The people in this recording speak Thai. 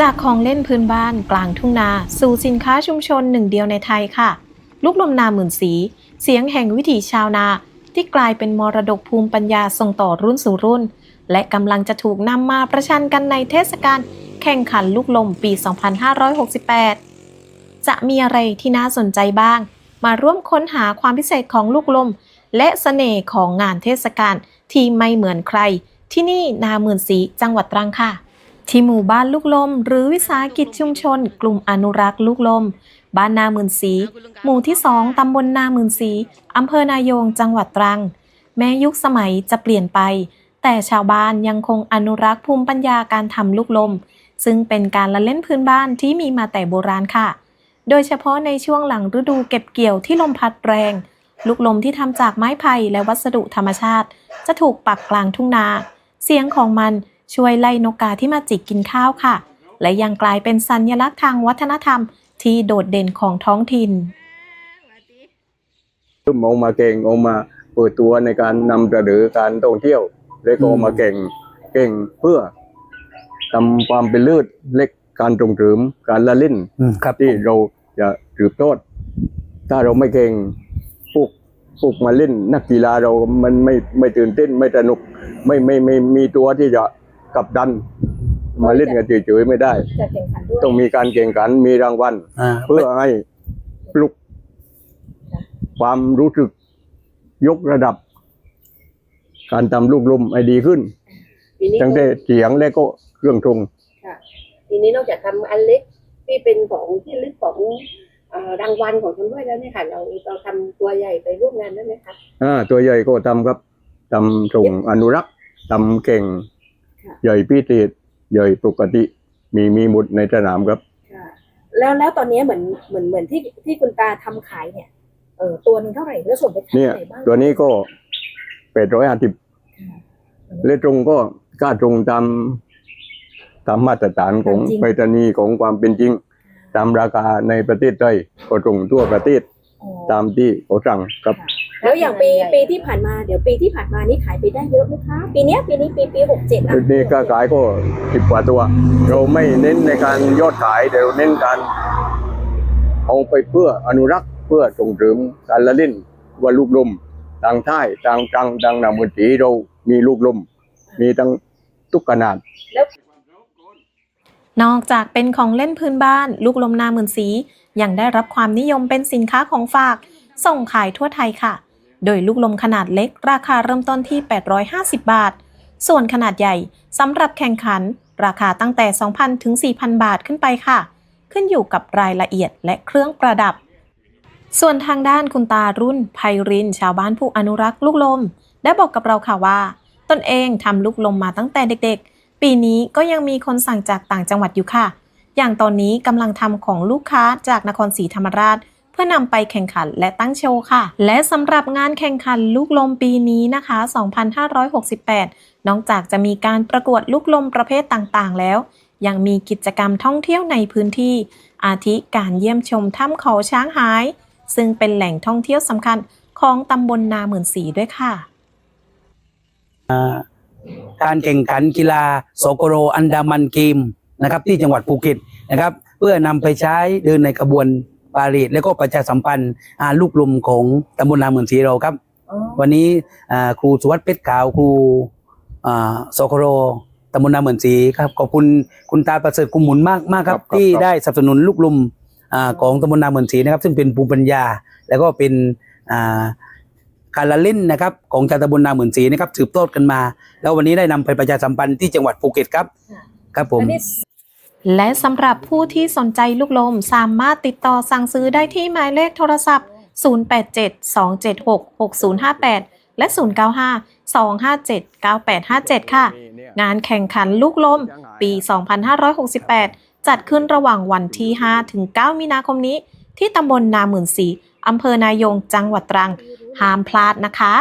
จากของเล่นพื้นบ้านกลางทุ่งนาสู่สินค้าชุมชนหนึ่งเดียวในไทยค่ะ ลูกลมนาหมื่นสี เสียงแห่งวิถีชาวนา ที่กลายเป็นมรดกภูมิปัญญาส่งต่อรุ่นสู่รุ่น และกำลังจะถูกนำมาประชันกันในเทศกาลแข่งขันลูกลมปี 2568 จะมีอะไรที่น่าสนใจบ้าง มาร่วมค้นหาความพิเศษของลูกลม และเสน่ห์ของงานเทศกาลที่ไม่เหมือนใคร ที่นี่นาหมื่นสีจังหวัดตรังค่ะ ที่หมู่บ้านลูกลม หรือวิสาหกิจชุมชน กลุ่มอนุรักษ์ลูกลม บ้านนาหมื่นสี หมู่ที่2ตำบลนาหมื่นสีอำเภอนายงจังหวัดตรัง แม้ยุคสมัยจะเปลี่ยนไป แต่ชาวบ้านยังคงอนุรักษ์ภูมิปัญญาการทำลูกลม ซึ่งเป็นการละเล่นพื้นบ้านที่มีมาแต่โบราณค่ะ โดยเฉพาะในช่วงหลังฤดูเก็บเกี่ยวที่ลมพัดแรง ลูกลมที่ทำจากไม้ไผ่และวัสดุธรรมชาติ จะถูกปักกลางทุ่งนา เสียงของมัน ช่วยไล่นกกาที่มาจิกกินข้าวค่ะ และยังกลายเป็นสัญลักษณ์ทางวัฒนธรรมที่โดดเด่นของท้องถิ่นซึ่งออกมาเก่งออกมาเปิดตัวในการนำเสนอการท่องเที่ยวและก็อืมมาเก่งเก่งเพื่อทำความเป็นเลือดเล็กการส่งเสริมการละเล่นอืมครับที่เราจะถือโทษถ้าเราไม่เก่งพวกพวกมาเล่นนักกีฬาเรามันไม่ไม่ตื่นเต้นไม่สนุก ไม่ไม่ไม่ไม่มีตัวที่จะ กลับดัน มาเล่นกันเฉยๆไม่ได้ จะแข่งขันด้วยต้องมีการแข่งขันมีรางวัลอ่าเพื่อให้ปลุก ความรู้สึกยกระดับ การทำลูกลมให้ดีขึ้น ปีนี้ตั้งแต่เสียงและก็เครื่องทรงค่ะปีนี้นอกจากทำอันเล็กที่เป็นของที่ลึกของเอ่อรางวัลของชำร่วยแล้วเนี่ยค่ะเราเราทำตัวใหญ่ไปร่วมงานได้ไหมคะอ่าตัวใหญ่ก็ทำครับทำส่งอนุรักษ์ทำเก่งค่ะ ใหญ่พิเศษใหญ่ปกติ มีมีหมุดในสนามครับ ค่ะ แล้วแล้วตอนนี้เหมือนเหมือนเหมือนที่ที่คุณตาทำขายเนี่ยเออตัวหนึ่งเท่าไหร่แล้วส่วนไปขายเนี่ย ที่ไหนบ้างตัวนี้ก็แปดร้อยห้าสิบเลขตรงก็กล้าตรงตามตามมาตรฐานของไปรษณีย์ของความเป็นจริง ตามราคาในประเทศไทยก็ตรงทั่วประเทศอ๋อ ตามที่เขาสั่งครับค่ะแล้วอย่างปีปีที่ผ่านมาเดี๋ยวปีที่ผ่านมานี่ขายไปได้เยอะไหมคะ ปีเนี้ยปีนี้ปีปีหกเจ็ดชุดนี้ก็ขายก็สิบกว่าตัว เราไม่เน้นในการยอดขายแต่เราเน้นการ เอาไปเพื่ออนุรักษ์เพื่อส่งเสริมการละเล่นว่าลูกลมทางใต้ทางกลางทางนามุนตีเรามีลูกลม มีทั้งทุกขนาด นอกจากเป็นของเล่นพื้นบ้าน ลูกลมนาหมื่นสี ยังได้รับความนิยมเป็นสินค้าของฝาก ส่งขายทั่วไทยค่ะ โดยลูกลมขนาดเล็ก ราคาเริ่มต้นที่ 850 บาท ส่วนขนาดใหญ่สำหรับแข่งขัน ราคาตั้งแต่ 2,000 ถึง 4,000 บาทขึ้นไปค่ะ ขึ้นอยู่กับรายละเอียดและเครื่องประดับ ส่วนทางด้านคุณตารุ่นไพริน ชาวบ้านผู้อนุรักษ์ลูกลม ได้บอกกับเราค่ะว่า ตนเองทำลูกลมมาตั้งแต่เด็กๆ ปีนี้ก็ยังมีคนสั่งจากต่างจังหวัดอยู่ค่ะ อย่างตอนนี้กำลังทำของลูกค้าจากนครศรีธรรมราช เพื่อนำไปแข่งขันและตั้งโชว์ค่ะ และสำหรับงานแข่งขันลูกลมปีนี้นะคะ 2568 นอกจากจะมีการประกวดลูกลมประเภทต่างๆ แล้ว ยังมีกิจกรรมท่องเที่ยวในพื้นที่ อาทิการเยี่ยมชมถ้ำเขาช้างหาย ซึ่งเป็นแหล่งท่องเที่ยวสำคัญของตำบลนาหมื่นสีด้วยค่ะ การแข่งขันกีฬาโซโกโรอันดามันเกมนะครับที่จังหวัดภูเก็ตนะครับเพื่อนำไปใช้เดินในขบวนปาเหรดและก็ประชาสัมพันธ์อ่าลูกลมของตำบลนาเมืองศรีเราครับอ๋อวันนี้อ่าครูสุวัสดิ์เพชรขาวครูอ่าโซโกโรตำบลนาเมืองศรีครับขอบคุณคุณตาประเสริฐกุมหมุนมากมากครับครับครับที่ครับได้สนับสนุนลูกลมอ่าของตำบลนาเมืองศรีนะครับ ซึ่งเป็นภูมิปัญญา แล้วก็เป็นอ่า การละเล่นนะครับของชาวตำบลนาหมื่นศรีนะครับสืบทอดกันมา แล้ววันนี้ได้นำไปประชาสัมพันธ์ที่จังหวัดภูเก็ตครับครับผมอันนี้และสำหรับผู้ที่สนใจลูกลมสามารถติดต่อสั่งซื้อได้ที่หมายเลขโทรศัพท์ 087-276-6058 และ 095-257-9857 ค่ะ งานแข่งขันลูกลมปี 2568 จัดขึ้นระหว่างวันที่ 5 ถึง 9 มีนาคมนี้ ที่ตำบลนาหมื่นสีอำเภอนายงจังหวัดตรัง ห้ามพลาดนะคะ